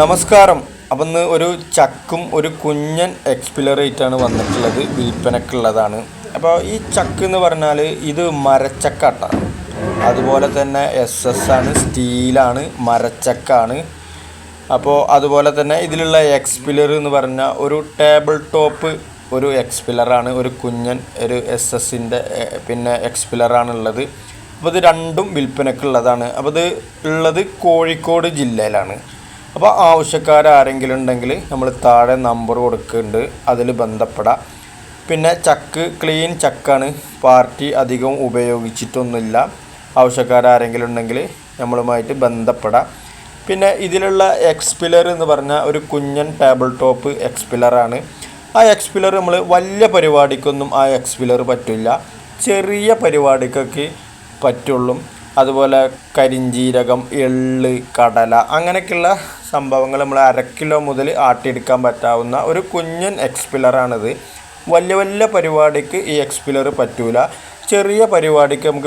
നമസ്കാരം. അപ്പം ഇന്ന് ഒരു ചക്കും ഒരു കുഞ്ഞൻ എക്സ്പിലറേറ്റാണ് വന്നിട്ടുള്ളത്. വിൽപ്പനക്കുള്ളതാണ്. അപ്പോൾ ഈ ചക്ക് എന്ന് പറഞ്ഞാൽ ഇത് മരച്ചക്കാട്ടാണ് അതുപോലെ തന്നെ എസ് എസ് ആണ് സ്റ്റീലാണ് മരച്ചക്കാണ്. അപ്പോൾ അതുപോലെ തന്നെ ഇതിലുള്ള എക്സ്പിലർ എന്ന് പറഞ്ഞാൽ ഒരു ടേബിൾ ടോപ്പ് ഒരു എക്സ്പിലറാണ് ഒരു കുഞ്ഞൻ ഒരു എസ് എസിന്റെ പിന്നെ എക്സ്പിലറാണ് ഉള്ളത് അപ്പോൾ ഇത് രണ്ടും വിൽപ്പനക്കുള്ളതാണ്. അപ്പോൾ ഇത് ഉള്ളത് കോഴിക്കോട് ജില്ലയിലാണ്. അപ്പോൾ ആവശ്യക്കാരെങ്കിലും ഉണ്ടെങ്കിൽ നമ്മൾ താഴെ നമ്പർ കൊടുക്കുന്നുണ്ട്. അതിൽ ബന്ധപ്പെടാം. പിന്നെ ചക്ക് ക്ലീൻ ചക്കാണ്. പാർട്ടി അധികം ഉപയോഗിച്ചിട്ടൊന്നുമില്ല. ആവശ്യക്കാരെങ്കിലും ഉണ്ടെങ്കിൽ നമ്മളുമായിട്ട് ബന്ധപ്പെടാം. പിന്നെ ഇതിലുള്ള എക്സ്പിലർ എന്ന് പറഞ്ഞാൽ ഒരു കുഞ്ഞൻ ടേബിൾ ടോപ്പ് എക്സ്പിലറാണ് ആ എക്സ്പിലർ നമ്മൾ വലിയ പരിപാടിക്കൊന്നും ആ എക്സ്പിലർ പറ്റില്ല. ചെറിയ പരിപാടിക്കൊക്കെ പറ്റുള്ളൂ. അതുപോലെ കരിഞ്ജീരകം എള്ള് കടല അങ്ങനെയൊക്കെയുള്ള സംഭവങ്ങൾ നമ്മൾ അര കിലോ മുതൽ ആട്ടിയെടുക്കാൻ പറ്റാവുന്ന ഒരു കുഞ്ഞൻ എക്സ്പിലറാണിത് വലിയ വലിയ പരിപാടിക്ക് ഈ എക്സ്പിലർ പറ്റൂല. ചെറിയ പരിപാടിക്ക് നമുക്ക്